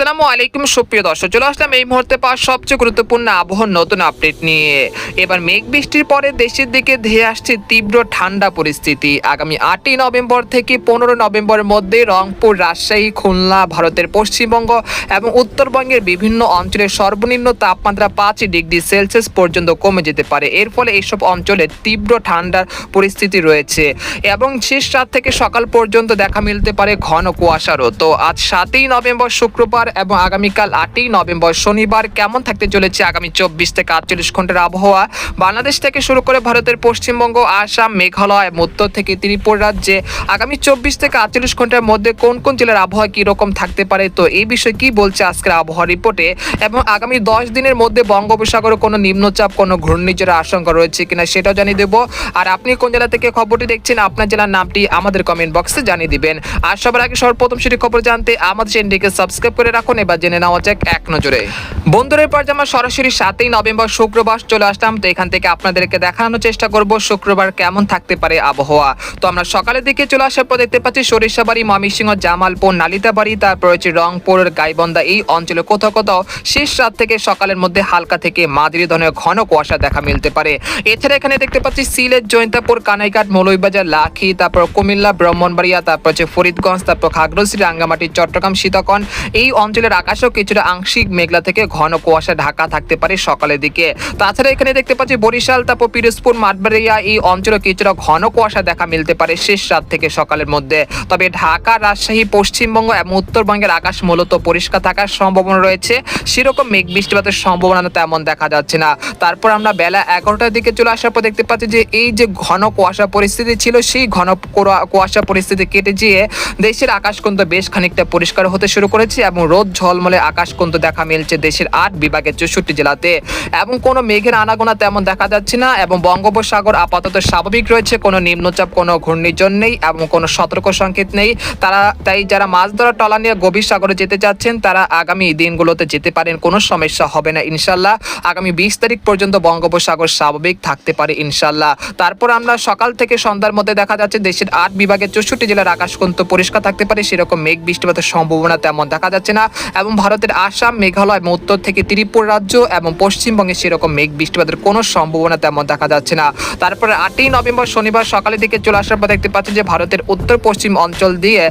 আসসালামু আলাইকুম, সুপ্রিয় দর্শক, চলে আসলাম এই মুহূর্তে পাওয়া সবচেয়ে গুরুত্বপূর্ণ আবহাওয়ার নতুন আপডেট নিয়ে। এবার মেঘ বৃষ্টির পরে দেশের দিকে ধেয়ে আসছে তীব্র ঠান্ডা পরিস্থিতি। আগামী আটই নভেম্বর থেকে পনেরো নভেম্বরের মধ্যে রংপুর, রাজশাহী, খুলনা, ভারতের পশ্চিমবঙ্গ এবং উত্তরবঙ্গের বিভিন্ন অঞ্চলের সর্বনিম্ন তাপমাত্রা পাঁচ ডিগ্রি সেলসিয়াস পর্যন্ত কমে যেতে পারে। এর ফলে এইসব অঞ্চলে তীব্র ঠান্ডার পরিস্থিতি রয়েছে এবং শেষ রাত থেকে সকাল পর্যন্ত দেখা মিলতে পারে ঘন কুয়াশারও। তো আজ সাতই নভেম্বর, শুক্রবার এবং আগামীকাল আটই নভেম্বর শনিবার কেমন থাকতে চলেছে আগামী চব্বিশ থেকে আটচল্লিশ ঘণ্টার আবহাওয়া? বাংলাদেশ থেকে শুরু করে ভারতের পশ্চিমবঙ্গ, আসাম, মেঘালয় উত্তর থেকে ত্রিপুরা রাজ্যে আগামী চব্বিশ থেকে আটচল্লিশ ঘণ্টার মধ্যে কোন কোন জেলার আবহাওয়া কী রকম থাকতে পারে? তো এই বিষয়ে কি বলছে আজকের আবহাওয়া রিপোর্টে? এবং আগামী দশ দিনের মধ্যে বঙ্গোপসাগরে কোনো নিম্নচাপ, কোনো ঘূর্ণিঝড়ের আশঙ্কা রয়েছে কিনা সেটাও জানিয়ে দেবো। আর আপনি কোন জেলা থেকে খবরটি দেখছেন, আপনার জেলার নামটি আমাদের কমেন্ট বক্সে জানিয়ে দিবেন। আর সবার আগে সর্বপ্রথম সেটি খবর জানতে আমাদের চ্যানেলটিকে সাবস্ক্রাইব করে রাখুন, এবার জেনে নেওয়া যাক এক নজরে। বন্ধুদের আমরা সরাসরি সাতই নভেম্বর শুক্রবার চলে আসলাম, তো এখান থেকে আপনাদেরকে দেখানোর চেষ্টা করব শুক্রবার কেমন থাকতে পারে আবহাওয়া। তো আমরা সকালের দিকে চলে আসার পর দেখতে পাচ্ছি, সরিষাবাড়ি, ময়মনসিংহ, জামালপুর, নালিতাবাড়ি, তারপর হচ্ছে রংপুর, গাইবন্ধা, এই অঞ্চলে কোথাও কোথাও শেষ রাত থেকে সকালের মধ্যে হালকা থেকে মাঝারি ধরনের ঘন কুয়াশা দেখা মিলতে পারে। এছাড়া এখানে দেখতে পাচ্ছি, সিলেট, জৈন্তাপুর, কানাইঘাট, মৌলভীবাজার, লাখি, তারপর কুমিল্লা, ব্রাহ্মণবাড়িয়া, তারপর হচ্ছে ফরিদগঞ্জ, তারপর খাগড়াছড়ি, রাঙ্গামাটি, চট্টগ্রাম সীতাকন এই অঞ্চলের আকাশেও কিছুটা আংশিক মেঘলা থেকে ঘন কুয়াশা ঢাকা থাকতে পারে সকালের দিকে। তাছাড়া এখানে দেখতে পাচ্ছি বরিশাল, তারপর পিরোজপুর, মাঠবাড়িয়া এই অঞ্চলে কিছুটা ঘন কুয়াশা দেখা মিলতে পারে শেষ রাত থেকে সকালের মধ্যে। তবে ঢাকা, রাজশাহী, পশ্চিমবঙ্গ এবং উত্তরবঙ্গের আকাশ মূলত পরিষ্কার থাকার সম্ভাবনা রয়েছে। সেরকম মেঘ বৃষ্টিপাতের সম্ভাবনা তেমন দেখা যাচ্ছে না। তারপর আমরা বেলা এগারোটার দিকে চলে আসার পর দেখতে পাচ্ছি যে এই যে ঘন কুয়াশা পরিস্থিতি ছিল, সেই ঘন কুয়া- কুয়াশা পরিস্থিতি কেটে যেয়ে দেশের আকাশ কিন্তু বেশ খানিকটা পরিষ্কার হতে শুরু করেছে এবং রোদ, ঝলমলে আকাশ কিন্তু দেখা মিলছে দেশের আট বিভাগের চৌষট্টি জেলাতে। এবং কোনো মেঘের আনাগোনা তেমন দেখা যাচ্ছে না এবং বঙ্গোপসাগর আপাতত স্বাভাবিক রয়েছে। কোনো নিম্নচাপ, কোনো ঘূর্ণিঝড় নেই এবং কোনো সতর্ক সংকেত নেই। তারা, তাই যারা মাছ ধরা টলা নিয়ে গভীর সাগরে যেতে চাচ্ছেন তারা আগামী দিনগুলোতে যেতে পারেন, কোনো সমস্যা হবে না ইনশাল্লাহ। আগামী বিশ তারিখ পর্যন্ত বঙ্গোপসাগর স্বাভাবিক থাকতে পারে ইনশাল্লাহ। তারপর আমরা সকাল থেকে সন্ধ্যার মধ্যে দেখা যাচ্ছে, দেশের আট বিভাগের চৌষট্টি জেলার আকাশ কিন্তু পরিষ্কার থাকতে পারে। সেরকম মেঘ, বৃষ্টিপাতের সম্ভাবনা তেমন দেখা যাচ্ছে না। এবং ভারতের আসাম, মেঘালয়, এবং উত্তর থেকে ত্রিপুরা রাজ্য এবং পশ্চিমবঙ্গে সেরকম মেঘ বৃষ্টিপাতের কোনো সম্ভাবনা তেমন দেখা যাচ্ছে না। তারপরে আটই নভেম্বর শনিবার সকালের দিকে চলে আসার পর দেখতে পাচ্ছি যে ভারতের উত্তর পশ্চিম অঞ্চল দিয়ে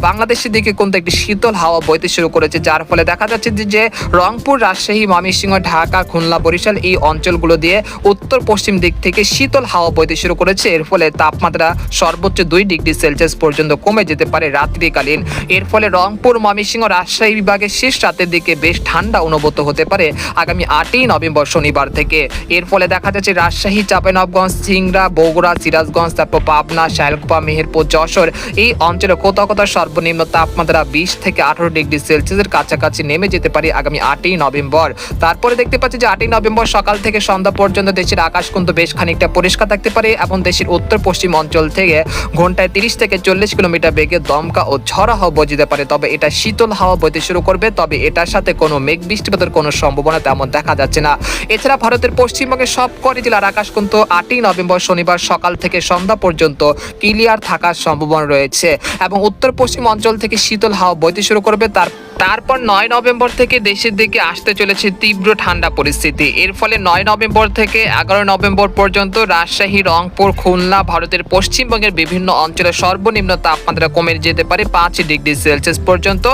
বাংলাদেশের দিকে কিন্তু একটি শীতল হাওয়া বইতে শুরু করেছে, যার ফলে দেখা যাচ্ছে যে- যে রংপুর, রাজশাহী, ময়মনসিংহ, ঢাকা, খুলনা, বরিশাল এই অঞ্চলগুলো দিয়ে উত্তর পশ্চিম দিক থেকে শীতল হাওয়া বইতে শুরু করেছে। এর ফলে তাপমাত্রা সর্বোচ্চ দুই ডিগ্রি সেলসিয়াস পর্যন্ত কমে যেতে পারে রাত্রিকালীন। এর ফলে রংপুর, ময়মনসিংহ, রাজশাহী বিভাগের শেষ রাতের দিকে বেশ ঠান্ডা অনুভূত হতে পারে আগামী আটই নভেম্বর শনিবার থেকে। এর ফলে দেখা যাচ্ছে রাজশাহী, চাঁপাইনবাবগঞ্জ, সিংড়া, বগুড়া, সিরাজগঞ্জ, তারপর পাবনা শায়লকুপা মেহেরপুর, যশোর এই অঞ্চলে কোথাও কোথাও সর্বনিম্ন তাপমাত্রা বিশ থেকে আঠারো ডিগ্রি সেলসিয়াসের কাছাকাছি নেমে যেতে পারে আগামী আটই নভেম্বর। তারপরে দেখতে পাচ্ছি যে আটই নভেম্বর সকাল থেকে সন্ধ্যা পর্যন্ত দেশের আকাশ কিন্তু বেশ খানিকটা পরিষ্কার থাকতে পারে এবং দেশের উত্তর পশ্চিম অঞ্চল থেকে ঘন্টায় তিরিশ থেকে চল্লিশ কিলোমিটার বেগে দমকা ও ঝড়া হাওয়া বয়ে যেতে পারে। তবে এটা শীতল হাওয়া বইতে শুরু করবে, তবে এটার সাথে কোনো মেঘ বৃষ্টিপাতের কোনো সম্ভাবনা তেমন দেখা যাচ্ছে না। এছাড়া ভারতের পশ্চিমবঙ্গের সব কটি জেলার আকাশ কিন্তু আটই নভেম্বর শনিবার সকাল থেকে সন্ধ্যা পর্যন্ত ক্লিয়ার থাকার সম্ভাবনা রয়েছে এবং উত্তর পশ্চিম অঞ্চল থেকে শীতল হাওয়া বইতে শুরু করবে, তার তারপর নয় নভেম্বর থেকে দেশের দিকে আসতে চলেছে তীব্র ঠান্ডা পরিস্থিতি। এর ফলে নয় নভেম্বর থেকে এগারো নভেম্বর পর্যন্ত রাজশাহী, রংপুর, খুলনা, ভারতের পশ্চিমবঙ্গের বিভিন্ন অঞ্চলে সর্বনিম্ন তাপমাত্রা কমে যেতে পারে পাঁচ ডিগ্রি সেলসিয়াস পর্যন্ত।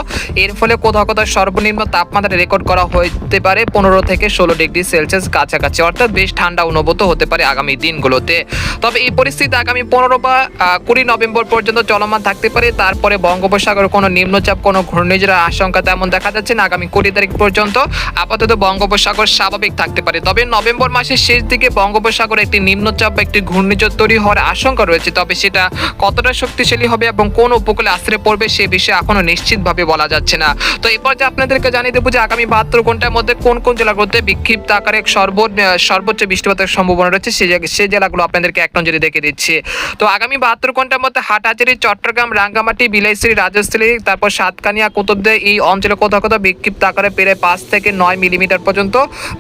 এর ফলে কোথাও কোথাও সর্বনিম্ন তাপমাত্রা রেকর্ড করা হতে পারে পনেরো থেকে ষোলো ডিগ্রি সেলসিয়াস কাছাকাছি। অর্থাৎ বেশ ঠান্ডা অনুভূত হতে পারে আগামী দিনগুলোতে। তবে এই পরিস্থিতি আগামী পনেরো বা কুড়ি নভেম্বর পর্যন্ত চলমান থাকতে পারে। তারপরে বঙ্গোপসাগর কোনো নিম্নচাপ, কোনো ঘূর্ণিঝড়ের আশঙ্কা তেমন দেখা যাচ্ছে না। আগামী কুড়ি তারিখ পর্যন্ত আপাতত বঙ্গোপসাগর স্বাভাবিক থাকতে পারে। তবে নভেম্বর মাসের শেষ দিকে বঙ্গোপসাগরে একটি নিম্নচাপ একটি ঘূর্ণিঝড় তৈরি হওয়ার আশঙ্কা রয়েছে। তবে সেটা কতটা শক্তিশালী হবে এবং কোন উপকূলে আশ্রয় পড়বে সে বিষয়ে এখনও নিশ্চিতভাবে বলা যাচ্ছে না। তো এরপর যে আপনাদেরকে জানিয়ে দেবো যে আগামী বাহাত্তর ঘণ্টার মধ্যে কোন কোন জেলাগুলোতে বিক্ষিপ্ত আকারে সর্ব সর্বোচ্চ বৃষ্টিপাতের সম্ভাবনা রয়েছে জায়গা- সেই জেলাগুলো আপনাদেরকে এক নজরে দেখে দিচ্ছি। তো আগামী বাহাত্তর ঘণ্টার মধ্যে হাটহাজারি, চট্টগ্রাম, রাঙ্গামাটি বিলাইশ্রী রাজশ্রী তারপর সাতকানিয়া কুতুবদে এই অঞ্চলে কোথাও কোথাও বিক্ষিপ্ত আকারে পেরে পাঁচ থেকে নয় মিলিমিটার পর্যন্ত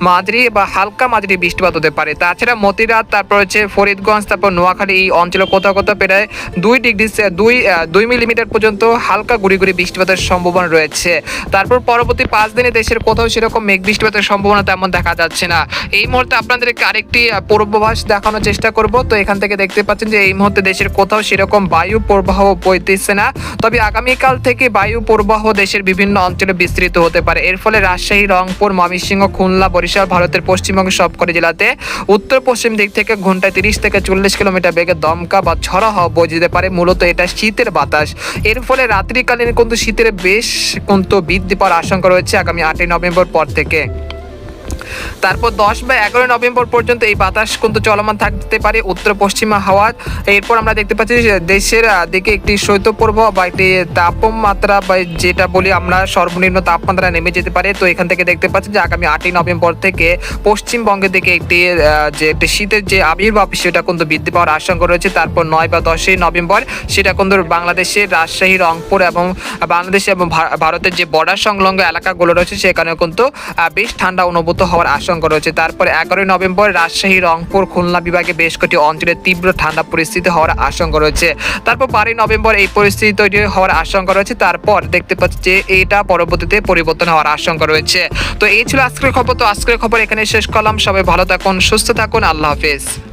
মাঝারি বা হালকা মাঝারি বৃষ্টিপাত হতে পারে। তাছাড়া মতিরাত, তারপর হচ্ছে ফরিদগঞ্জ, তারপর নোয়াখালী এই অঞ্চলে কোথাও কোথাও প্রায় দুই ডিগ্রি দুই দুই মিলিমিটার পর্যন্ত হালকা গুড়ি গুড়ি বৃষ্টিপাতের সম্ভাবনা রয়েছে। তারপর পরবর্তী পাঁচ দিনে দেশের কোথাও সেরকম মেঘ বৃষ্টিপাতের সম্ভাবনা তেমন দেখা যাচ্ছে না। এই মুহূর্তে আপনাদেরকে আরেকটি পূর্বাভাস দেখানোর চেষ্টা করব। তো এখান থেকে দেখতে পাচ্ছেন যে এই মুহূর্তে দেশের কোথাও সেরকম বায়ু প্রবাহ বইতেছে না। তবে আগামীকাল থেকে বায়ু প্রবাহ দেশের বিভিন্ন অঞ্চলে বিস্তৃত হতে পারে। এর ফলে রাজশাহী, রংপুর, ময়মনসিংহ, খুলনা, বরিশাল, ভারতের পশ্চিমবঙ্গের সবকটি জেলাতে উত্তর পশ্চিম দিক থেকে ঘন্টায় তিরিশ থেকে চল্লিশ কিলোমিটার বেগে দমকা বা ছড়া হওয়া বয়ে যেতে পারে। মূলত এটা শীতের বাতাস। এর ফলে রাত্রিকালীন কিন্তু শীতের বেশ কিন্তু বৃদ্ধি পাওয়ার আশঙ্কা রয়েছে আগামী আটই নভেম্বর পর থেকে। তারপর দশ বা এগারোই নভেম্বর পর্যন্ত এই বাতাস কিন্তু চলমান থাকতে পারে উত্তর পশ্চিমা হাওয়া। এরপর আমরা দেখতে পাচ্ছি দেশের দিকে একটি শৈত্যপ্রবাহ বা একটি তাপমাত্রা বা যেটা বলি আমরা সর্বনিম্ন তাপমাত্রা নেমে যেতে পারে। তো এখান থেকে দেখতে পাচ্ছি যে আগামী আটই নভেম্বর থেকে পশ্চিমবঙ্গের দিকে একটি যে একটি শীতের যে আবির্ভাব সেটা কিন্তু বৃদ্ধি পাওয়ার আশঙ্কা রয়েছে। তারপর নয় বা দশই নভেম্বর সেটা কিন্তু বাংলাদেশের রাজশাহী, রংপুর এবং বাংলাদেশ এবং ভারতের যে বর্ডার সংলগ্ন এলাকাগুলো রয়েছে সেখানেও কিন্তু বেশ ঠান্ডা অনুভূত হওয়ার আশঙ্কা রয়েছে। তারপর এগারোই নভেম্বর রাজশাহী, রংপুর, খুলনা বিভাগে বেশ কটি অঞ্চলে তীব্র ঠান্ডা পরিস্থিতি হওয়ার আশঙ্কা রয়েছে। তারপর বারোই নভেম্বর এই পরিস্থিতি তৈরি হওয়ার আশঙ্কা রয়েছে। তারপর দেখতে পাচ্ছি যে এটা পরবর্তীতে পরিবর্তন হওয়ার আশঙ্কা রয়েছে। তো এই ছিল আজকের খবর। তো আজকের খবর এখানে শেষ করলাম। সবাই ভালো থাকুন, সুস্থ থাকুন। আল্লাহ হাফেজ।